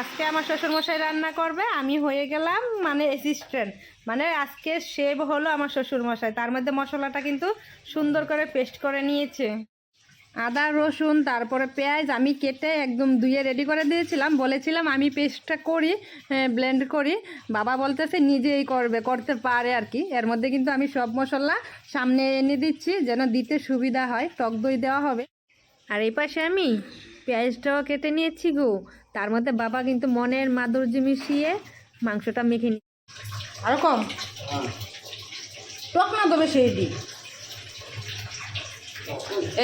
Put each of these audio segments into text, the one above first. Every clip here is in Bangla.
আজকে আমার শ্বশুরমশাই রান্না করবে, আমি হয়ে গেলাম মানে অ্যাসিস্ট্যান্ট মানে আজকে শেভ হলো আমার শ্বশুরমশাই, তার মধ্যে মশলাটা কিন্তু সুন্দর করে পেস্ট করে নিয়েছে। আদা, রসুন, তারপরে পেঁয়াজ আমি কেটে একদম ধুয়ে রেডি করে দিয়েছিলাম। বলেছিলাম আমি পেস্টটা করি ব্লেন্ড করি। বাবা বলতেছে, নিজেই করবে, করতে পারে আর কি। এর মধ্যে কিন্তু আমি সব মশলা সামনে এনে দিচ্ছি, যেন দিতে সুবিধা হয়, টক দই দেওয়া হবে। আর এই পাশে আমি পেঁয়াজটাও কেটে নিয়েছি গো। তার মধ্যে বাবা কিন্তু মনের মাধুর্য মিশিয়ে মাংসটা মেখে নি আরও কম? টক না তবে সেই দিই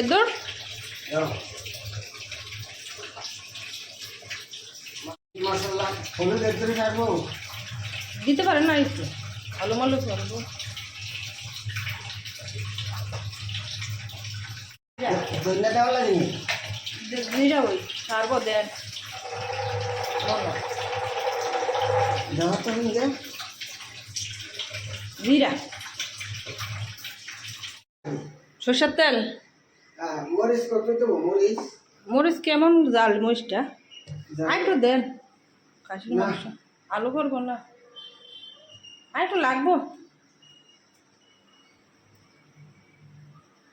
এদর দিতে পারেন না একটু। আলু মালু করব লাগেনি। নিয়ে ওই সারবো দেন। জিরা সর্ষের তেল? মরিচ কেমন জাল মরিচটা। আর একটু দেন। কাশির। মাংস। আলু করব না। আর একটু লাগবো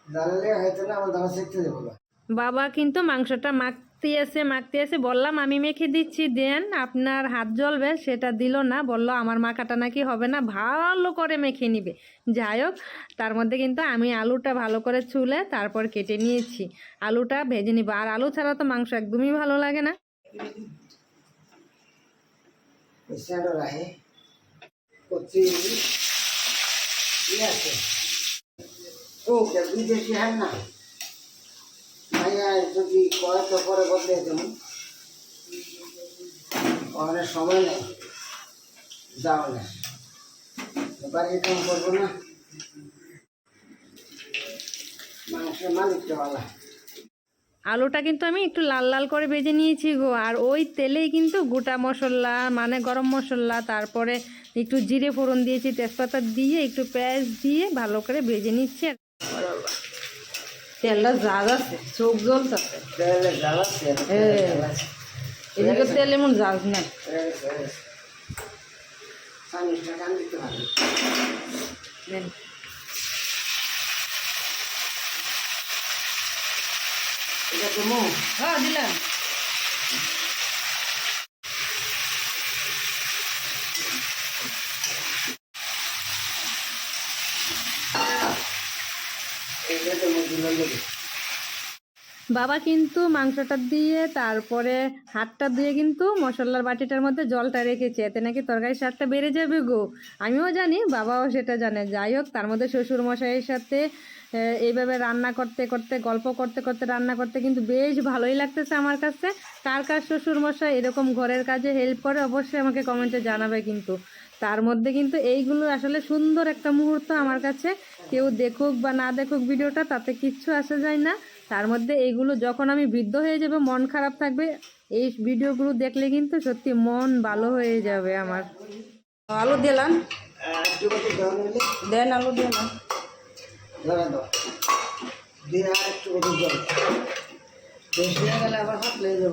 জ্বালালে হয়তো না আমার দাওয়া শিখতে দেবো না বাবা কিন্তু মাংসটা মাখতে আসে মাখতে আসে বললাম, আমি মেখে দিচ্ছি, দেন আপনার হাত জ্বলবে। সেটা দিল না, বলল, আমার মাখাটা নাকি হবে না, ভালো করে মেখে নিবে। যাই হোক, তার মধ্যে কিন্তু আমি আলুটা ভালো করে ছুলে তারপর কেটে নিয়েছি। আলুটা ভেজে নিব। আর আলু ছাড়া তো মাংস একদমই ভালো লাগে না। ও আলুটা কিন্তু আমি একটু লাল লাল করে ভেজে নিয়েছি গো। আর ওই তেলেই কিন্তু গোটা মশলা মানে গরম মশলা, তারপরে একটু জিরে ফোড়ন দিয়েছি, তেজপাতা দিয়ে একটু পেঁয়াজ দিয়ে ভালো করে ভেজে নিচ্ছি। আর তেলটা যা যাচ্ছে চোখ জ্বলতেছে হ্যাঁ। এদিকে তেল এমন জাজ না সানিসটা টান দিতে হবে। দেন। এটা হ্যাঁ দিলাম এটা তো মুখ দিলে দেবে বাবা কিন্তু মাংসটা দিয়ে, তারপরে হাতটা দিয়ে কিন্তু মশলার বাটিটার মধ্যে জলটা রেখেছে। এতে নাকি তরকারির স্বাদটা বেড়ে যাবে গো। আমিও জানি, বাবাও সেটা জানে। যাই হোক, তার মধ্যে শ্বশুর মশাইয়ের সাথে এইভাবে রান্না করতে করতে, গল্প করতে করতে, রান্না করতে কিন্তু বেশ ভালোই লাগতেছে আমার কাছে। কার কার শ্বশুর মশাই এরকম ঘরের কাজে হেল্প করে, অবশ্যই আমাকে কমেন্টে জানাবে কিন্তু। তার মধ্যে কিন্তু এইগুলো আসলে সুন্দর একটা মুহূর্ত আমার কাছে। কেউ দেখুক বা না দেখুক ভিডিওটা, তাতে কিচ্ছু আসা যায় না। তার মধ্যে এইগুলো যখন আমি বৃদ্ধ হয়ে যাবে, মন খারাপ থাকবে, এই ভিডিওগুলো দেখলে কিন্তু সত্যি মন ভালো হয়ে যাবে আমার। আলু দিলাম দেন আলু দিলাম গেলে আবার হাত লেগে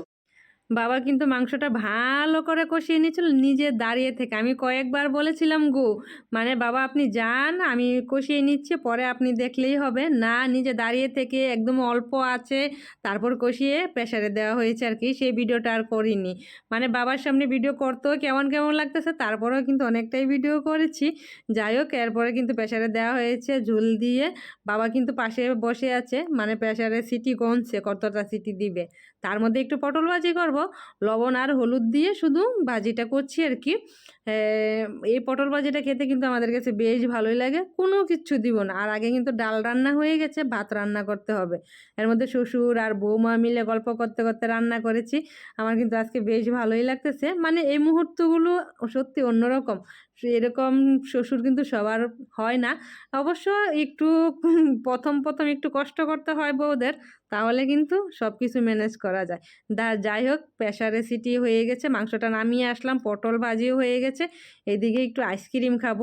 বাবা কিন্তু মাংসটা ভালো করে কষিয়ে নিয়েছিল নিজে দাঁড়িয়ে থেকে। আমি কয়েকবার বলেছিলাম, গো মানে বাবা আপনি যান, আমি কষিয়ে নিচ্ছি, পরে আপনি দেখলেই হবে। না, নিজে দাঁড়িয়ে থেকে একদম অল্প আছে, তারপর কষিয়ে প্রেশারে দেওয়া হয়েছে আর কি, সেই ভিডিওটা আর করিনি। মানে বাবার সামনে ভিডিও করতেও কেমন কেমন লাগতেছে, তারপরেও কিন্তু অনেকটাই ভিডিও করেছি। যাই হোক, এরপরে কিন্তু প্রেশারে দেওয়া হয়েছে ঝুল দিয়ে। বাবা কিন্তু পাশে বসে আছে মানে প্রেশারে সিটি গনছে কতটা সিটি দিবে। তার মধ্যে একটু পটল ভাজি করব লবণ আর হলুদ দিয়ে শুধু ভাজিটা করছি আর কি। এই পটল ভাজিটা খেতে কিন্তু আমাদের কাছে বেশ ভালোই লাগে। কোনো কিচ্ছু দিব না। আর আগে কিন্তু ডাল রান্না হয়ে গেছে, ভাত রান্না করতে হবে। এর মধ্যে শ্বশুর আর বৌমা মিলে গল্প করতে করতে রান্না করেছি। আমার কিন্তু আজকে বেশ ভালোই লাগতেছে। মানে এই মুহূর্তগুলো সত্যি অন্যরকম। এরকম শ্বশুর কিন্তু সবার হয় না। অবশ্য একটু প্রথম প্রথম একটু কষ্ট করতে হয় বউদের, তাহলে কিন্তু সব কিছু ম্যানেজ করা যায়। যাই হোক, প্রেশারে সিটি হয়ে গেছে, মাংসটা নামিয়ে আসলাম, পটল ভাজিও হয়ে গেছে। এদিকে একটু আইসক্রিম খাব।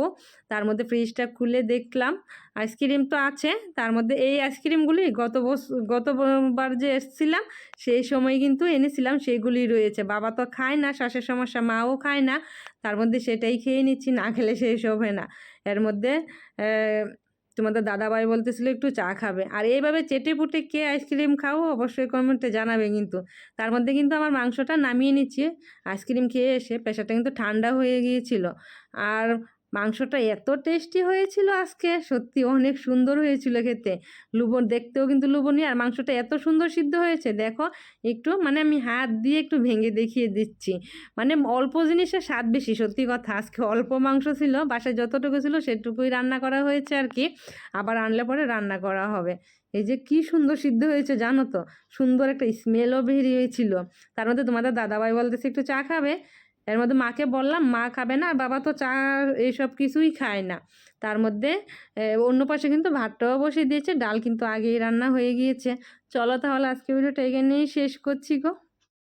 তার মধ্যে ফ্রিজটা খুলে দেখলাম। আইসক্রিম তো আছে। তার মধ্যে এই আইসক্রিমগুলি গত গতবার যে এসেছিলাম, সেই সময় কিন্তু এনেছিলাম। সেইগুলি রয়েছে। বাবা তো খায় না শ্বাসের সমস্যা মাও খায় না। তার মধ্যে সেটাই খেয়ে নিচ্ছি। না খেলে সেই সব হয় না। এর মধ্যে তোমাদের দাদাভাই বলতেছিল একটু চা খাবে। আর এইভাবে চেটে পুটে কে আইসক্রিম খাও অবশ্যই কমেন্টে জানাবে কিন্তু। তার মধ্যে কিন্তু আমার মাংসটা নামিয়ে নিচ্ছি। আইসক্রিম খেয়ে এসে পেশাটা কিন্তু ঠান্ডা হয়ে গিয়েছিল। আর মাংসটা এত টেস্টি হয়েছিল আজকে, সত্যি অনেক সুন্দর হয়েছিল খেতে। লুবন দেখতেও কিন্তু লুবনীয় আর মাংসটা এত সুন্দর সিদ্ধ হয়েছে, দেখো, একটু মানে আমি হাত দিয়ে একটু ভেঙে দেখিয়ে দিচ্ছি। মানে অল্প জিনিসের স্বাদ বেশি, সত্যি কথা। আজকে অল্প মাংস ছিল, বাসায় যতটুকু ছিল সেটুকুই রান্না করা হয়েছে আর কি। আবার আনলে পরে রান্না করা হবে। এই যে কি সুন্দর সিদ্ধ হয়েছে, জানো তো? সুন্দর একটা স্মেলও বেরিয়েছিল। তার মধ্যে তোমাদের দাদাভাই বলতেছে, একটু চা খাবে? এর মধ্যে মাকে বললাম, মা খাবে না, বাবা তো চা এইসব কিছুই খায় না। তার মধ্যে অন্য পাশে কিন্তু ভাতটাও বসিয়ে দিয়েছে, ডাল কিন্তু আগেই রান্না হয়ে গিয়েছে। চলো তাহলে আজকে ভিডিওটা এখানেই শেষ করছি গো।